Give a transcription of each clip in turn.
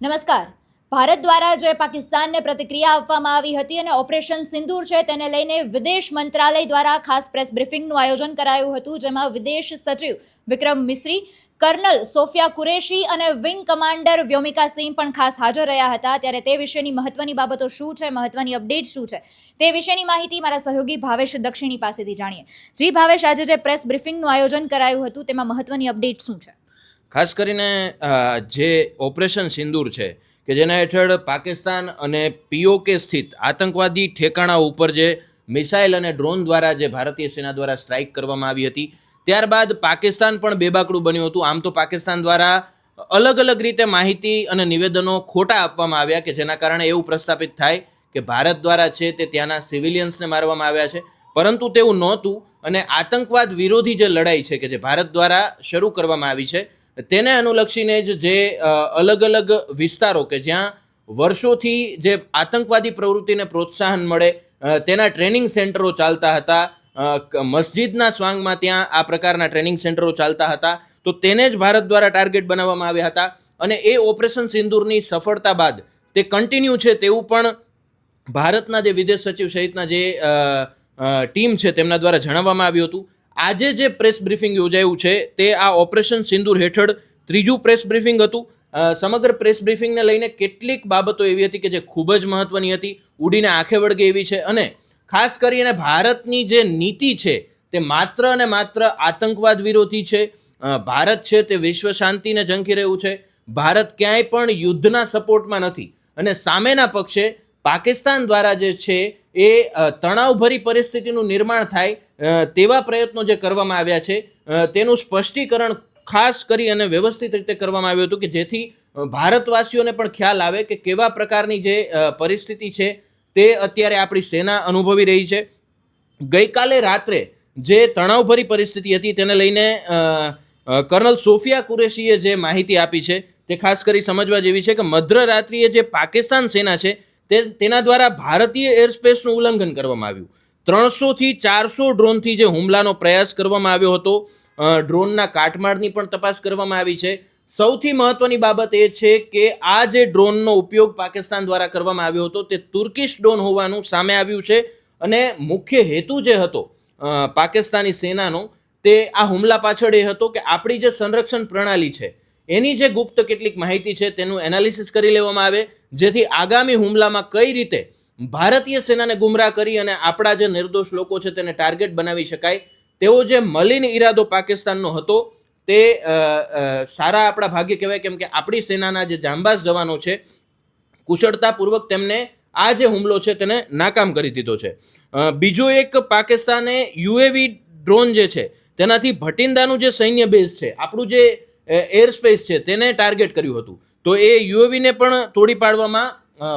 નમસ્કાર. ભારત દ્વારા જે પાકિસ્તાનને પ્રતિક્રિયા આપવામાં આવી હતી અને ઓપરેશન સિંદૂર છે તેને લઈને વિદેશ મંત્રાલય દ્વારા ખાસ પ્રેસ બ્રિફિંગનું આયોજન કરાયું હતું, જેમાં વિદેશ સચિવ વિક્રમ મિશ્રી, કર્નલ સોફિયા કુરેશી અને વિંગ કમાન્ડર વ્યોમિકા સિંહ પણ ખાસ હાજર રહ્યા હતા. ત્યારે તે વિશેની મહત્વની બાબતો શું છે, મહત્વની અપડેટ શું છે, તે વિશેની માહિતી મારા સહયોગી ભાવેશ દક્ષિણી પાસેથી જાણીએ. જી ભાવેશ, આજે જે પ્રેસ બ્રિફિંગનું આયોજન કરાયું હતું, તેમાં મહત્વની અપડેટ શું છે? ખાસ કરીને જે ઓપરેશન સિંદૂર છે, કે જેના હેઠળ પાકિસ્તાન અને પીઓકે સ્થિત આતંકવાદી ઠેકાણા ઉપર જે મિસાઇલ અને ડ્રોન દ્વારા જે ભારતીય સેના દ્વારા સ્ટ્રાઇક કરવામાં આવી હતી, ત્યારબાદ પાકિસ્તાન પણ બેબાકડું બન્યું હતું. આમ તો પાકિસ્તાન દ્વારા અલગ અલગ રીતે માહિતી અને નિવેદનો ખોટા આપવામાં આવ્યા કે જેના કારણે એવું પ્રસ્થાપિત થાય કે ભારત દ્વારા છે તે ત્યાંના સિવિલિયન્સને મારવામાં આવ્યા છે. પરંતુ તેવું નહોતું અને આતંકવાદ વિરોધી જે લડાઈ છે કે જે ભારત દ્વારા શરૂ કરવામાં આવી છે તેને અનુલક્ષીને જ જે અલગ અલગ વિસ્તારો કે જ્યાં વર્ષોથી જે આતંકવાદી પ્રવૃત્તિને પ્રોત્સાહન મળે તેના ટ્રેનિંગ સેન્ટરો ચાલતા હતા મસ્જિદના સ્વાંગમાં ત્યાં આ પ્રકારના ટ્રેનિંગ સેન્ટરો ચાલતા હતા, તો તેને જ ભારત દ્વારા ટાર્ગેટ બનાવવામાં આવ્યા હતા અને એ ઓપરેશન સિંદૂરની સફળતા બાદ તે કન્ટિન્યુ છે તેવું પણ ભારતના જે વિદેશ સચિવ સહિતના જે ટીમ છે તેમના દ્વારા જણાવવામાં આવ્યું હતું. આજે જે પ્રેસ બ્રીફિંગ યોજાયું છે, તે આ ઓપરેશન સિંદૂર હેઠળ ત્રીજું પ્રેસ બ્રીફિંગ હતું. સમગ્ર પ્રેસ બ્રીફિંગને લઈને કેટલીક બાબતો એવી હતી કે જે ખૂબ જ મહત્વની હતી, ઉડીને આંખે વળગે એવી છે અને ખાસ કરીને ભારતની જે નીતિ છે, તે માત્ર અને માત્ર આતંકવાદ વિરોધી છે. ભારત છે તે વિશ્વ શાંતિને ઝંખી રહ્યું છે. ભારત ક્યાંય પણ યુદ્ધના સપોર્ટમાં નથી. અને સામેના પક્ષે પાકિસ્તાન દ્વારા જે છે એ તણાવભરી પરિસ્થિતિનું નિર્માણ થાય તેવા પ્રયત્નો જે કરવામાં આવ્યા છે તેનું સ્પષ્ટીકરણ ખાસ કરી અને વ્યવસ્થિત રીતે કરવામાં આવ્યું હતું કે જેથી ભારતવાસીઓને પણ ખ્યાલ આવે કે કેવા પ્રકારની જે પરિસ્થિતિ છે તે અત્યારે આપણી સેના અનુભવી રહી છે. ગઈકાલે રાત્રે જે તણાવભરી પરિસ્થિતિ હતી તેને લઈને કર્નલ સોફિયા કુરેશીએ જે માહિતી આપી છે તે ખાસ કરી સમજવા જેવી છે કે મધ્યરાત્રિએ જે પાકિસ્તાન સેના છે તે તેના દ્વારા ભારતીય એરસ્પેસનું ઉલ્લંઘન કરવામાં આવ્યું. ત્રણસોથી ચારસો ડ્રોનથી જે હુમલાનો પ્રયાસ કરવામાં આવ્યો હતો ડ્રોનના કાટમાળની પણ તપાસ કરવામાં આવી છે. સૌથી મહત્વની બાબત એ છે કે આ જે ડ્રોનનો ઉપયોગ પાકિસ્તાન દ્વારા કરવામાં આવ્યો હતો, તે તુર્કીશ ડ્રોન હોવાનું સામે આવ્યું છે અને મુખ્ય હેતુ જે હતો પાકિસ્તાની સેનાનો, તે આ હુમલા પાછળ એ હતો કે આપણી જે સંરક્ષણ પ્રણાલી છે એની જે ગુપ્ત કેટલીક માહિતી છે તેનું એનાલિસિસ કરી લેવામાં આવે, જેથી આગામી હુમલામાં કઈ રીતે ભારતીય સેનાને ગુમરાહ કરી અને આપણા જે નિર્દોષ લોકો છે તેને ટાર્ગેટ બનાવી શકાય તેવો જે મલિન ઈરાદો પાકિસ્તાનનો હતો, તે સારા આપણા ભાગ્ય કહેવાય કેમ કે આપણી સેનાના જે જાંબાઝ જવાનો છે, કુશળતાપૂર્વક તેમને આ જે હુમલો છે તેને નાકામ કરી દીધો છે. બીજો એક પાકિસ્તાને યુએવી ડ્રોન જે છે, તેનાથી ભટિંડાનું જે સૈન્ય બેઝ છે, આપણું જે એર સ્પેસ છે તેને ટાર્ગેટ કર્યું હતું. તો એ યુએવીને પણ તોડી પાડવામાં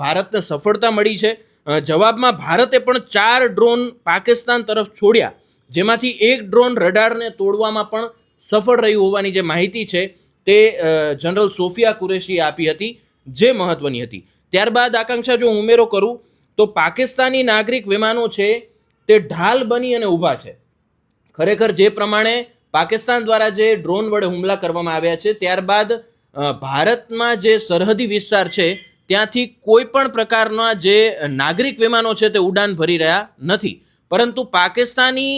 ભારતને સફળતા મળી છે. જવાબમાં ભારતે પણ ચાર ડ્રોન પાકિસ્તાન તરફ છોડ્યા. જેમાંથી એક ડ્રોન રડારને તોડવામાં પણ સફળ રહ્યું હોવાની જે માહિતી છે તે જનરલ સોફિયા કુરેશીએ આપી હતી, જે મહત્વની હતી. ત્યારબાદ આકાંક્ષા જો ઉમેરો કરું, તો પાકિસ્તાની નાગરિક વિમાનો છે તે ઢાલ બની અને ઊભા છે. ખરેખર જે પ્રમાણે પાકિસ્તાન દ્વારા જે ડ્રોન વડે હુમલા કરવામાં આવ્યા છે, ત્યારબાદ ભારતમાં જે સરહદી વિસ્તાર છે, ત્યાંથી કોઈ પણ પ્રકારના જે નાગરિક વિમાનો છે તે ઉડાન ભરી રહ્યા નથી. પરંતુ પાકિસ્તાની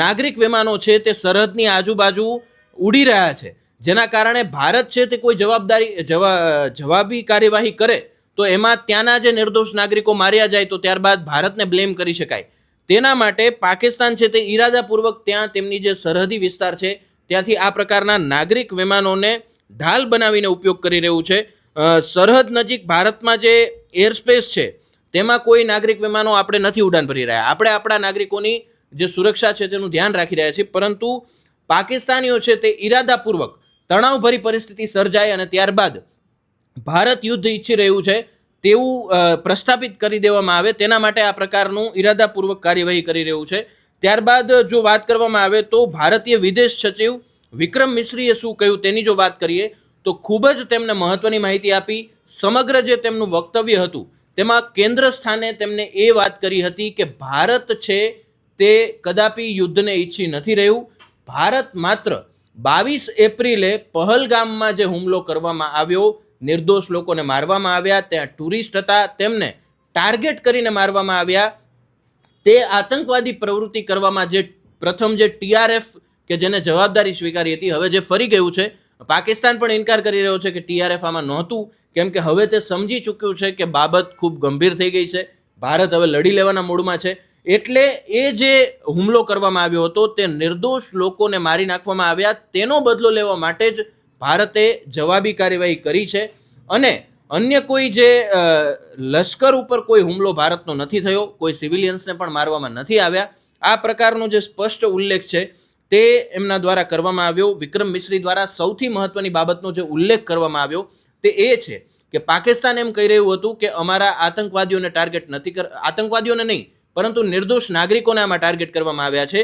નાગરિક વિમાનો છે તે સરહદની આજુબાજુ ઉડી રહ્યા છે. જેના કારણે ભારત છે તે કોઈ જવાબદારી જવાબી કાર્યવાહી કરે, તો એમાં ત્યાંના જે નિર્દોષ નાગરિકો માર્યા જાય, તો ત્યારબાદ ભારતને બ્લેમ કરી શકાય. તેના માટે પાકિસ્તાન છે તે ઈરાદાપૂર્વક ત્યાં તેમની જે સરહદી વિસ્તાર છે, ત્યાંથી આ પ્રકારના નાગરિક વિમાનોને ઢાલ બનાવીને ઉપયોગ કરી રહ્યું છે. સરહદ નજીક ભારતમાં જે એરસ્પેસ છે, તેમાં કોઈ નાગરિક વિમાનો આપણે નથી ઉડાન ભરી રહ્યા. આપણે આપણા નાગરિકોની જે સુરક્ષા છે તેનું ધ્યાન રાખી રહ્યા છીએ, પરંતુ પાકિસ્તાનીઓ છે તે ઈરાદાપૂર્વક તણાવભરી પરિસ્થિતિ સર્જાય અને ત્યારબાદ ભારત યુદ્ધ ઈચ્છી રહ્યું છે. તેવું પ્રસ્થાપિત કરી દેવામાં આવે તેના માટે આ પ્રકારનું ઈરાદાપૂર્વક કાર્યવાહી કરી રહ્યું છે. ત્યારબાદ જો વાત કરવામાં આવે તો ભારતીય વિદેશ સચિવ વિક્રમ મિશ્રીએ શું કહ્યું તેની જો વાત કરીએ, તો ખૂબ જ તેમને મહત્વની માહિતી આપી. સમગ્ર જે તેમનું વક્તવ્ય હતું, તેમાં કેન્દ્ર સ્થાને તેમને એ વાત કરી હતી કે ભારત છે તે કદાપી યુદ્ધને ઈચ્છી નથી રહ્યું. ભારત માત્ર બાવીસ એપ્રિલે પહલગામમાં જે હુમલો કરવામાં આવ્યો નિર્દોષ લોકોને મારવામાં આવ્યા ત્યાં ટુરિસ્ટ હતા, તેમને ટાર્ગેટ કરીને મારવામાં આવ્યા. તે આતંકવાદી પ્રવૃત્તિ કરવામાં જે પ્રથમ જે ટીઆરએફ કે જેને જવાબદારી સ્વીકારી હતી, હવે જે ફરી ગયું છે, પાકિસ્તાન પણ ઇનકાર કરી રહ્યો છે કે ટીઆરએફ આમાં નહોતું, કેમ કે હવે તે સમજી ચૂક્યું છે કે બાબત ખૂબ ગંભીર થઈ ગઈ છે. ભારત હવે લડી લેવાના મૂડમાં છે. એટલે એ જે હુમલો કરવામાં આવ્યો હતો, તે નિર્દોષ લોકોને મારી નાખવામાં આવ્યા, તેનો બદલો લેવા માટે જ ભારતે જવાબી કાર્યવાહી કરી છે અને અન્ય કોઈ જે લશ્કર ઉપર કોઈ હુમલો ભારતનો નથી થયો, કોઈ સિવિલિયન્સને પણ મારવામાં નથી આવ્યા, આ પ્રકારનો જે સ્પષ્ટ ઉલ્લેખ છે તે એમના દ્વારા કરવામાં આવ્યો. વિક્રમ મિશ્રી દ્વારા સૌથી મહત્વની બાબતનો જે ઉલ્લેખ કરવામાં આવ્યો તે એ છે કે પાકિસ્તાન એમ કહી રહ્યું હતું કે અમારા આતંકવાદીઓને ટાર્ગેટ નથી કર, આતંકવાદીઓને નહીં, પરંતુ નિર્દોષ નાગરિકોને આમાં ટાર્ગેટ કરવામાં આવ્યા છે.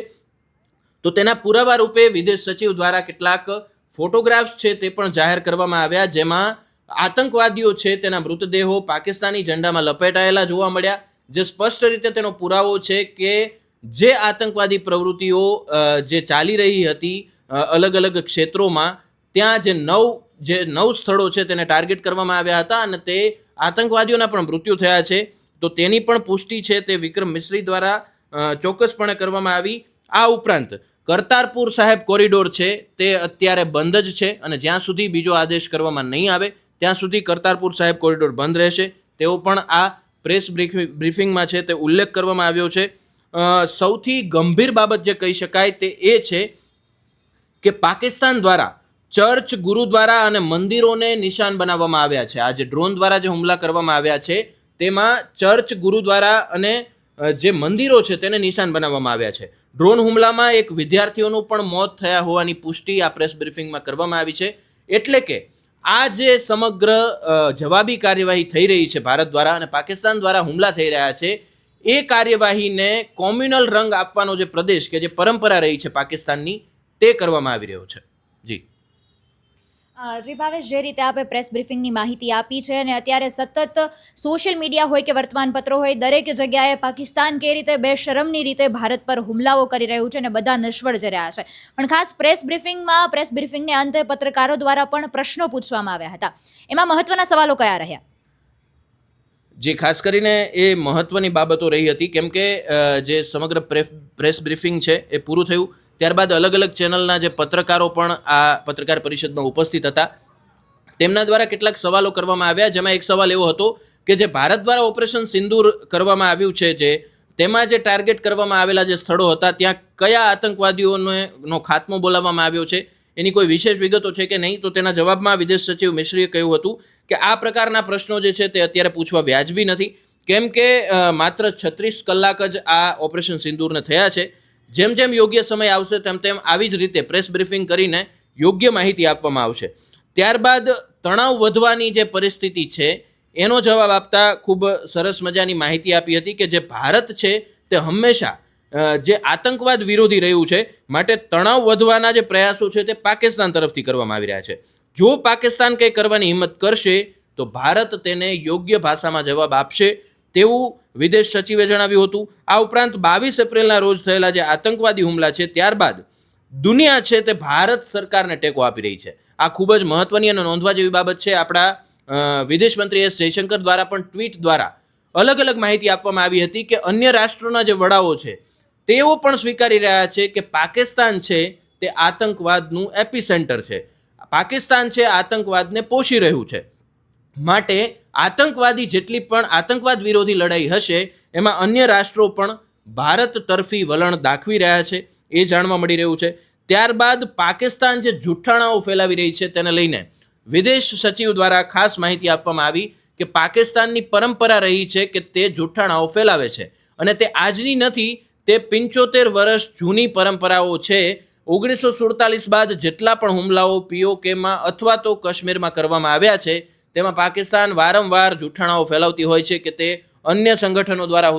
તો તેના પુરાવા રૂપે વિદેશ સચિવ દ્વારા કેટલાક ફોટોગ્રાફ્સ છે તે પણ જાહેર કરવામાં આવ્યા, જેમાં આતંકવાદીઓ છે, તેના મૃતદેહો પાકિસ્તાની ઝંડામાં લપેટાયેલા જોવા મળ્યા. જે સ્પષ્ટ રીતે તેનો પુરાવો છે કે જે આતંકવાદી પ્રવૃત્તિઓ જે ચાલી રહી હતી અલગ અલગ ક્ષેત્રોમાં, ત્યાં જે નવ જે નવ સ્થળો છે તેને ટાર્ગેટ કરવામાં આવ્યા હતા અને તે આતંકવાદીઓના પણ મૃત્યુ થયા છે. તો તેની પણ પુષ્ટિ છે તે વિક્રમ મિશ્રી દ્વારા ચોક્કસપણે કરવામાં આવી. આ ઉપરાંત કરતારપુર સાહેબ કોરિડોર છે, તે અત્યારે બંધ જ છે અને જ્યાં સુધી બીજો આદેશ કરવામાં નહીં આવે, ત્યાં સુધી કરતારપુર સાહેબ કોરિડોર બંધ રહેશે. તેવો પણ આ પ્રેસ બ્રીફિંગમાં છે તે ઉલ્લેખ કરવામાં આવ્યો છે. સૌથી ગંભીર બાબત જે કહી શકાય તે એ છે કે પાકિસ્તાન દ્વારા ચર્ચ, ગુરુદ્વારા અને મંદિરોને નિશાન બનાવવામાં આવ્યા છે. આ જે ડ્રોન દ્વારા જે હુમલા કરવામાં આવ્યા છે, તેમાં ચર્ચ, ગુરુદ્વારા અને જે મંદિરો છે તેને નિશાન બનાવવામાં આવ્યા છે. ડ્રોન હુમલામાં એક વિદ્યાર્થીઓનું પણ મોત થયા હોવાની પુષ્ટિ આ પ્રેસ બ્રીફિંગમાં કરવામાં આવી છે. એટલે કે આ જે સમગ્ર જવાબી કાર્યવાહી થઈ રહી છે ભારત દ્વારા અને પાકિસ્તાન દ્વારા હુમલા થઈ રહ્યા છે, એ કાર્યવાહીને કોમ્યુનલ રંગ આપવાનો જે પ્રદેશ કે જે પરંપરા રહી છે પાકિસ્તાનની, તે કરવામાં આવી રહ્યો છે. જી ભાવેશ, જે રીતે આપે પ્રેસ બ્રીફિંગની માહિતી આપી છે અને અત્યારે સતત સોશિયલ મીડિયા હોય કે વર્તમાનપત્રો હોય, દરેક જગ્યાએ પાકિસ્તાન કે રીતે બેશરમની રીતે ભારત પર હુમલાઓ કરી રહ્યું છે અને બધા નિષ્ફળ જ રહ્યા છે. પણ ખાસ પ્રેસ બ્રીફિંગમાં પ્રેસ બ્રીફિંગને અંતે પત્રકારો દ્વારા પણ પ્રશ્નો પૂછવામાં આવ્યા હતા. એમાં મહત્વના સવાલો કયા રહ્યા? જે ખાસ કરીને એ મહત્વની બાબતો રહી હતી, કેમ કે જે સમગ્ર પ્રેસ બ્રીફિંગ છે, એ પૂરું થયું. ત્યારબાદ અલગ અલગ ચેનલના જે પત્રકારો પણ આ પત્રકાર પરિષદમાં ઉપસ્થિત હતા. તેમના દ્વારા કેટલાક સવાલો કરવામાં આવ્યા, જેમાં એક સવાલ એવો હતો કે જે ભારત દ્વારા ઓપરેશન સિંદૂર કરવામાં આવ્યું છે જે, તેમાં જે ટાર્ગેટ કરવામાં આવેલા જે સ્થળો હતા, ત્યાં કયા આતંકવાદીઓને ખાત્મો બોલાવવામાં આવ્યો છે? એની કોઈ વિશેષ વિગતો છે કે નહીં? તો તેના જવાબમાં વિદેશ સચિવ મિશ્રીએ કહ્યું હતું કે આ પ્રકારના પ્રશ્નો જે છે તે અત્યારે પૂછવા વ્યાજબી નથી. કેમ કે માત્ર છત્રીસ કલાક જ આ ઓપરેશન સિંદૂરને થયા છે. જેમ જેમ યોગ્ય સમય આવશે તેમ તેમ આવી જ રીતે પ્રેસ બ્રીફિંગ કરીને યોગ્ય માહિતી આપવામાં આવશે. ત્યારબાદ તણાવ વધવાની જે પરિસ્થિતિ છે, એનો જવાબ આપતા ખૂબ સરસ મજાની માહિતી આપી હતી કે જે ભારત છે તે હંમેશા જે આતંકવાદ વિરોધી રહ્યું છે, માટે તણાવ વધવાના જે પ્રયાસો છે તે પાકિસ્તાન તરફથી કરવામાં આવી રહ્યા છે. જો પાકિસ્તાન કંઈ કરવાની હિંમત કરશે, તો ભારત તેને યોગ્ય ભાષામાં જવાબ આપશે તેવું વિદેશ સચિવે જણાવ્યું હતું, આ ઉપરાંત બાવીસ એપ્રિલના રોજ થયેલા જે આતંકવાદી હુમલા છે, ત્યારબાદ દુનિયા છે તે ભારત સરકારને ટેકો આપી રહી છે. આ ખૂબ જ મહત્વની અને નોંધવા જેવી બાબત છે. આપણા વિદેશ મંત્રી એસ જયશંકર દ્વારા પણ ટ્વીટ દ્વારા અલગ અલગ માહિતી આપવામાં આવી હતી કે અન્ય રાષ્ટ્રોના જે વડાઓ છે, તેઓ પણ સ્વીકારી રહ્યા છે કે પાકિસ્તાન છે તે આતંકવાદનું એપી સેન્ટર છે. પાકિસ્તાન છે આતંકવાદને પોષી રહ્યું છે. માટે આતંકવાદી જેટલી પણ આતંકવાદ વિરોધી લડાઈ હશે, એમાં અન્ય રાષ્ટ્રો પણ ભારત તરફી વલણ દાખવી રહ્યા છે, એ જાણવા મળી રહ્યું છે. ત્યારબાદ પાકિસ્તાન જે જૂઠાણાઓ ફેલાવી રહી છે તેને લઈને વિદેશ સચિવ દ્વારા ખાસ માહિતી આપવામાં આવી કે પાકિસ્તાનની પરંપરા રહી છે કે તે જૂઠાણાઓ ફેલાવે છે અને તે આજની નથી, તે પંચોતેર વર્ષ જૂની પરંપરાઓ છે. ઓગણીસો સુડતાલીસ બાદ જેટલા પણ હુમલાઓ પીઓકેમાં અથવા તો કાશ્મીરમાં કરવામાં આવ્યા છે તેમાં પાકિસ્તાન વારંવાર જૂઠાણાઓ ફેલાવતી હોય છે કે તે અન્ય સંગઠનો દ્વારા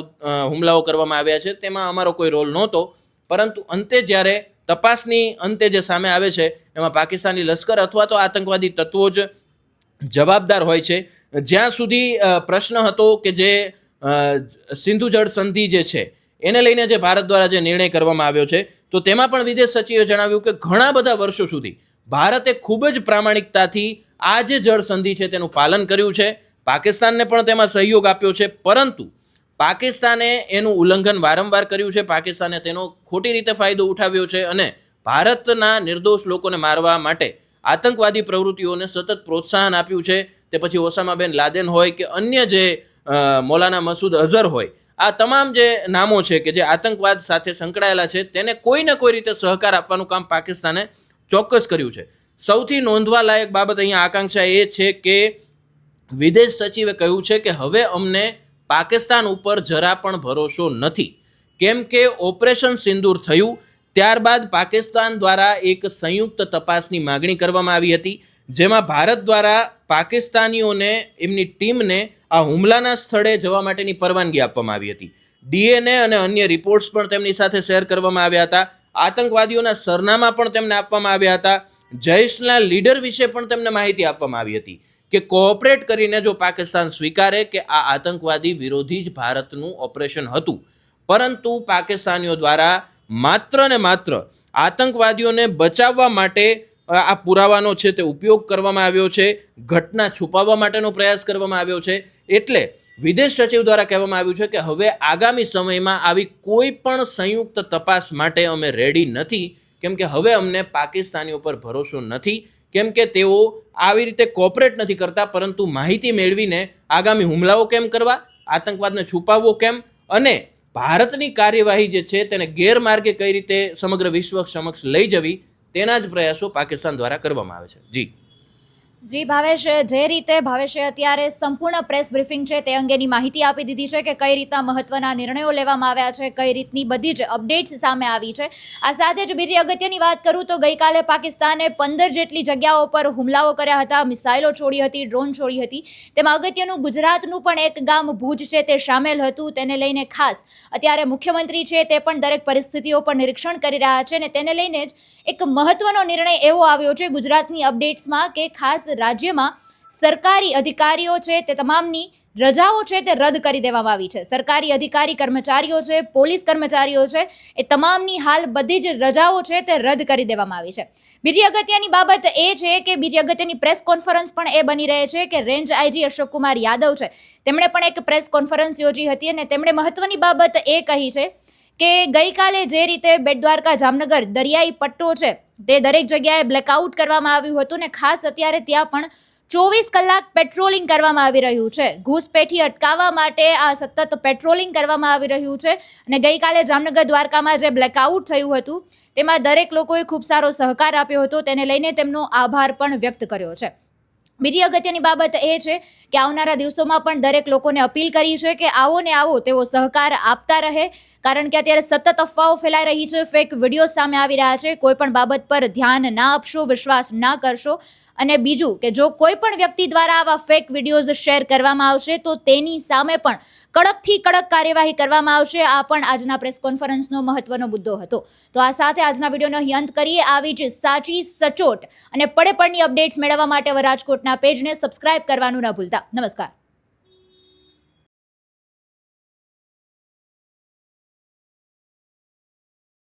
હુમલાઓ કરવામાં આવ્યા છે. તેમાં અમારો કોઈ રોલ નહોતો. પરંતુ અંતે જ્યારે તપાસની અંતે જે સામે આવે છે, એમાં પાકિસ્તાની લશ્કર અથવા તો આતંકવાદી તત્વો જ જવાબદાર હોય છે. જ્યાં સુધી પ્રશ્ન હતો કે જે સિંધુ જળ સંધિ જે છે, એને લઈને જે ભારત દ્વારા જે નિર્ણય કરવામાં આવ્યો છે, તો તેમાં પણ વિદેશ સચિવે જણાવ્યું કે ઘણા બધા વર્ષો સુધી ભારતે ખૂબ જ પ્રામાણિકતાથી આ જે જળ સંધિ છે તેનું પાલન કર્યું છે, પાકિસ્તાનને પણ તેમાં સહયોગ આપ્યો છે, પરંતુ પાકિસ્તાને એનું ઉલ્લંઘન વારંવાર કર્યું છે, પાકિસ્તાને તેનો ખોટી રીતે ફાયદો ઉઠાવ્યો છે અને ભારતના નિર્દોષ લોકોને મારવા માટે આતંકવાદી પ્રવૃત્તિઓને સતત પ્રોત્સાહન આપ્યું છે. તે પછી ઓસામાબેન લાદેન હોય કે અન્ય જે મૌલાના મસૂદ અઝહર હોય, આ તમામ જે નામો છે કે જે આતંકવાદ સાથે સંકળાયેલા છે, તેને કોઈ ને કોઈ રીતે સહકાર આપવાનું કામ પાકિસ્તાને ચોક્કસ કર્યું છે. સૌથી નોંધવા લાયક બાબત અહીંયા આકાંક્ષા એ છે કે વિદેશ સચિવે કહ્યું છે કે હવે અમને પાકિસ્તાન ઉપર જરા પણ ભરોસો નથી. કેમ કે ઓપરેશન સિંદૂર થયું, ત્યારબાદ પાકિસ્તાન દ્વારા એક સંયુક્ત તપાસની માગણી કરવામાં આવી હતી, જેમાં ભારત દ્વારા પાકિસ્તાનીઓને, એમની ટીમને આ હુમલાના સ્થળે જવા માટેની પરવાનગી આપવામાં આવી હતી. ડીએનએ અને અન્ય રિપોર્ટ્સ પણ તેમની સાથે શેર કરવામાં આવ્યા હતા. આતંકવાદીઓના સરનામા પણ તેમને આપવામાં આવ્યા હતા. જૈશના લીડર વિશે પણ તેમને માહિતી આપવામાં આવી હતી કે કોઓપરેટ કરીને જો પાકિસ્તાન સ્વીકારે કે આ આતંકવાદી વિરોધી જ ભારતનું ઓપરેશન હતું. પરંતુ પાકિસ્તાનીઓ દ્વારા માત્ર ને માત્ર આતંકવાદીઓને બચાવવા માટે આ પુરાવાનો છે તે ઉપયોગ કરવામાં આવ્યો છે, ઘટના છુપાવવા માટેનો પ્રયાસ કરવામાં આવ્યો છે. એટલે વિદેશ સચિવ દ્વારા કહેવામાં આવ્યું છે કે હવે આગામી સમયમાં આવી કોઈ પણ સંયુક્ત તપાસ માટે અમે રેડી નથી. કેમ કે હવે અમને પાકિસ્તાની ઉપર ભરોસો નથી, કેમ કે તેઓ આવી રીતે કોપરેટ નથી કરતા, પરંતુ માહિતી મેળવીને આગામી હુમલાઓ કેમ કરવા, આતંકવાદને છુપાવવો કેમ, અને ભારતની કાર્યવાહી જે છે તેને ગેરમાર્ગે કઈ રીતે સમગ્ર વિશ્વ સમક્ષ લઈ જવી, તેના જ પ્રયાસો પાકિસ્તાન દ્વારા કરવામાં આવે છે. જી. જી, ભાવેશ, જે રીતે ભાવેશે અત્યારે સંપૂર્ણ પ્રેસ બ્રીફિંગ છે તે અંગેની માહિતી આપી દીધી છે કે કઈ રીતના મહત્વના નિર્ણયો લેવામાં આવ્યા છે, કઈ રીતની બધી જ અપડેટ્સ સામે આવી છે. આ સાથે જ બીજી અગત્યની વાત કરું તો ગઈકાલે પાકિસ્તાને પંદર જેટલી જગ્યાઓ પર હુમલાઓ કર્યા હતા, મિસાઇલો છોડી હતી, ડ્રોન છોડી હતી. તેમાં અગત્યનું ગુજરાતનું પણ એક ગામ ભુજ છે તે સામેલ હતું, તેને લઈને ખાસ અત્યારે મુખ્યમંત્રી છે તે પણ દરેક પરિસ્થિતિઓ પર નિરીક્ષણ કરી રહ્યા છે અને તેને લઈને જ એક મહત્વનો નિર્ણય એવો આવ્યો છે ગુજરાતની અપડેટ્સમાં કે ખાસ રાજ્યમાં સરકારી અધિકારીઓ છે તે તમામની રજાઓ છે તે રદ કરી દેવામાં આવી છે. સરકારી અધિકારી કર્મચારીઓ છે, પોલીસ કર્મચારીઓ છે, એ તમામની હાલ બધી જ રજાઓ છે તે રદ કરી દેવામાં આવી છે. બીજી અગત્યની બાબત એ છે કે બીજી અગત્યની પ્રેસ કોન્ફરન્સ પણ એ બની રહે છે કે રેન્જ આઈજી અશોક કુમાર યાદવ છે. તેમણે પણ એક પ્રેસ કોન્ફરન્સ યોજી હતી અને તેમણે મહત્વની બાબત એ કહી છે કે ગઈકાલે જે રીતે બેટ દ્વારકા જામનગર દરિયાઈ પટ્ટો છે તે દરેક જગ્યાએ બ્લેકઆઉટ કરવામાં આવ્યું હતું ને ખાસ અત્યારે ત્યાં પણ ચોવીસ કલાક પેટ્રોલિંગ કરવામાં આવી રહ્યું છે. ઘૂસપેઠી અટકાવવા માટે આ સતત પેટ્રોલિંગ કરવામાં આવી રહ્યું છે અને ગઈકાલે જામનગર દ્વારકામાં જે બ્લેકઆઉટ થયું હતું, તેમાં દરેક લોકોએ ખૂબ સારો સહકાર આપ્યો હતો. તેને લઈને તેમનો આભાર પણ વ્યક્ત કર્યો છે. બીજી અગત્યની બાબત એ છે કે આવનારા દિવસોમાં પણ દરેક લોકોને અપીલ કરી છે કે આવો ને આવો તેઓ સહકાર આપતા રહે, કારણ કે અત્યારે સતત અફવાઓ ફેલાઈ રહી છે ફેક વીડિયો સામે આવી રહ્યા છે. કોઈ પણ બાબત પર ધ્યાન ના આપશો, વિશ્વાસ ના કરશો. અને બીજું કે જો કોઈ પણ વ્યક્તિ દ્વારા આવા ફેક વિડીયોઝ શેર કરવામાં આવશે, તો તેની સામે પણ કડકથી કડક કાર્યવાહી કરવામાં આવશે. આ પણ આજના પ્રેસ કોન્ફરન્સનો મહત્વનો મુદ્દો હતો. તો આ સાથે આજના વિડીયોનો અંત કરીએ. આવી જ સાચી, સચોટ અને પડે પડની અપડેટ્સ મેળવવા માટે હવે રાજકોટના પેજને સબસ્ક્રાઇબ કરવાનું ન ભૂલતા. નમસ્કાર.